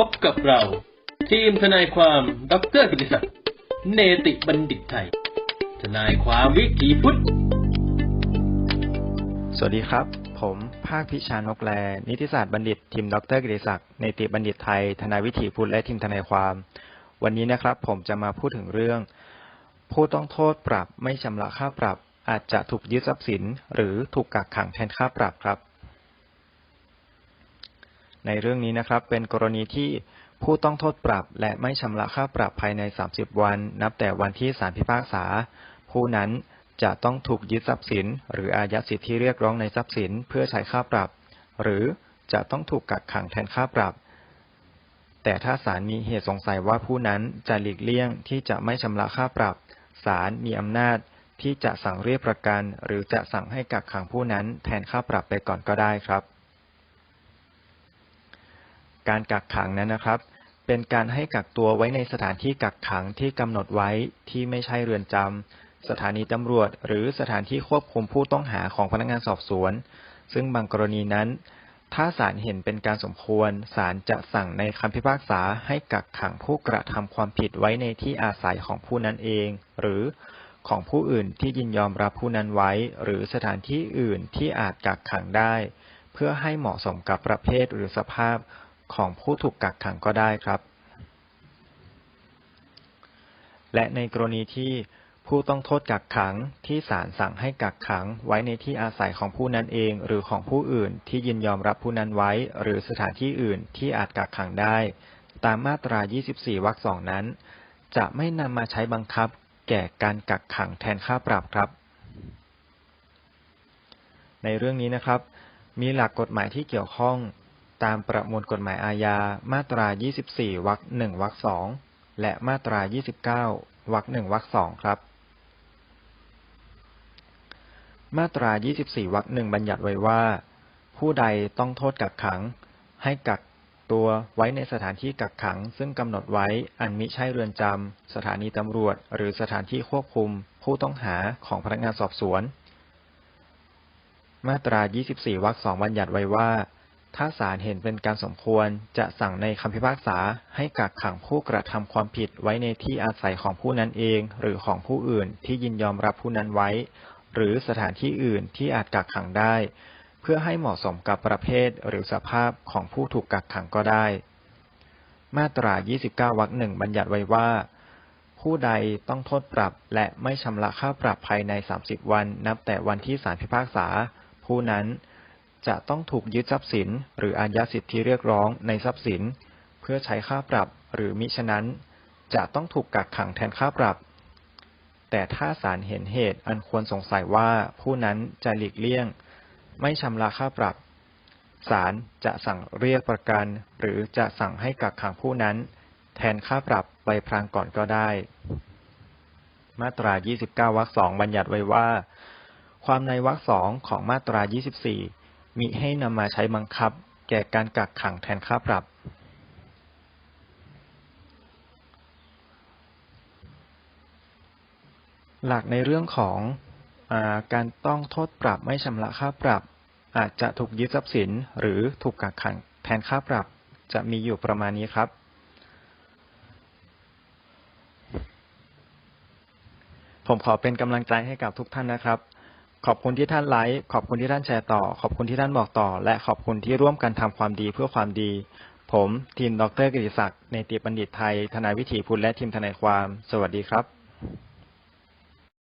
พบกับเรา ทีมทนายความดรกิติศักดิ์เนติบัณฑิตไทย ทนายความวิถีพุทธ สวัสดีครับ ผมภาคพิชานกแล นิติศาสตร์บัณฑิต ทีมดรกิติศักดิ์ในติบัณฑิตไทย ทนายวิถีพุทธและทีมทนายความ วันนี้นะครับ ผมจะมาพูดถึงเรื่อง ผู้ต้องโทษปรับไม่ชำระค่าปรับ อาจจะถูกยึดทรัพย์สิน หรือถูกกักขังแทนค่าปรับครับ ในเรื่องนี้นะครับ เป็นกรณีที่ผู้ต้องโทษปรับและไม่ชำระค่าปรับภายใน 30 วัน นับแต่วันที่ศาลพิพากษา ผู้นั้นจะต้องถูกยึดทรัพย์สิน หรืออายัดสิทธิเรียกร้องในทรัพย์สิน เพื่อใช้ค่าปรับ หรือจะต้องถูกกักขังแทนค่าปรับ แต่ถ้าศาลมีเหตุสงสัยว่าผู้นั้นจะหลีกเลี่ยงที่จะไม่ชำระค่าปรับศาลมีอำนาจที่จะสั่งเรียกประกัน หรือจะสั่งให้กักขังผู้นั้นแทนค่าปรับไปก่อนก็ได้ครับ การกักขังนั้นนะครับ เป็นการให้กักตัวไว้ในสถานที่กักขังที่กำหนดไว้ที่ไม่ใช่เรือนจำสถานีตำรวจ หรือสถานที่ควบคุมผู้ต้องหาของพนักงานสอบสวน ซึ่งบางกรณีนั้น ถ้าศาลเห็นเป็นการสมควรศาลจะสั่งในคำพิพากษาให้กักขังผู้กระทำความผิดไว้ในที่อาศัยของผู้นั้นเอง หรือของผู้อื่นที่ยินยอมรับผู้นั้นไว้ หรือสถานที่อื่นที่อาจกักขังได้ เพื่อให้เหมาะสมกับประเภทหรือสภาพ ของผู้ถูกกักขังก็ได้ครับ และในกรณีที่ผู้ต้องโทษกักขังที่ศาลสั่งให้กักขังไว้ในที่อาศัยของผู้นั้นเอง หรือของผู้อื่นที่ยินยอมรับผู้นั้นไว้ หรือสถานที่อื่นที่อาจกักขังได้ ตามมาตรา 24 วรรคสองนั้น จะไม่นำมาใช้บังคับแก่การกักขังแทนค่าปรับครับ ในเรื่องนี้นะครับ มีหลักกฎหมายที่เกี่ยวข้อง ตามประมวลกฎหมายอาญา มาตรา 24 วรรคหนึ่งวรรคสองและมาตรา 29 วรรคหนึ่งวรรคสองครับ มาตรา 24 วรรคหนึ่งบัญญัติไว้ว่า ผู้ใดต้องโทษกักขัง ให้กักตัวไว้ในสถานที่กักขัง ซึ่งกำหนดไว้อันมิใช่เรือนจำ สถานีตำรวจ หรือสถานที่ควบคุม ผู้ต้องหาของพนักงานสอบสวน มาตรา 24 วรรคสองบัญญัติไว้ว่า ถ้าศาลเห็นเป็นการสมควร จะสั่งในคำพิพากษาให้กักขังผู้กระทำความผิดไว้ในที่อาศัยของผู้นั้นเอง หรือของผู้อื่นที่ยินยอมรับผู้นั้นไว้ หรือสถานที่อื่นที่อาจกักขังได้ เพื่อให้เหมาะสมกับประเภทหรือสภาพของผู้ถูกกักขังก็ได้ มาตรา 29 วรรคหนึ่งบัญญัติไว้ว่า ผู้ใดต้องโทษปรับและไม่ชำระค่าปรับภายใน 30 วัน นับแต่วันที่ศาลพิพากษา ผู้นั้น จะต้องถูกยึดทรัพย์สิน หรืออายัดสิทธิเรียกร้องในทรัพย์สิน เพื่อใช้ค่าปรับหรือมิฉะนั้น จะต้องถูกกักขังแทนค่าปรับ แต่ถ้าศาลเห็นเหตุอันควรสงสัยว่าผู้นั้นจะหลีกเลี่ยง ไม่ชำระค่าปรับศาลจะสั่งเรียกประกัน หรือจะสั่งให้กักขังผู้นั้น แทนค่าปรับไปพรางก่อนก็ได้ มาตรา 29 วรรคสองบัญญัติไว้ว่า ความในวรรคสองของมาตรา 24 มิให้นำมาใช้บังคับ แก่การกักขังแทนค่าปรับ หลักในเรื่องของอาการต้องโทษปรับไม่ชำระค่าปรับ อาจจะถูกยึดทรัพย์สินหรือถูกกักขังแทนค่าปรับ จะมีอยู่ประมาณนี้ครับ ผมขอเป็นกำลังใจให้กับทุกท่านนะครับ ขอบคุณที่ท่านไลค์ขอบคุณที่ท่านแชร์ต่อ ขอบคุณที่ท่านบอกต่อ และขอบคุณที่ร่วมกันทำความดีเพื่อความดี ผมทีมดรกิติศักดิ์ในติบัณฑิตไทยทนายวิถีพุทธและทีมทนายความ สวัสดีครับ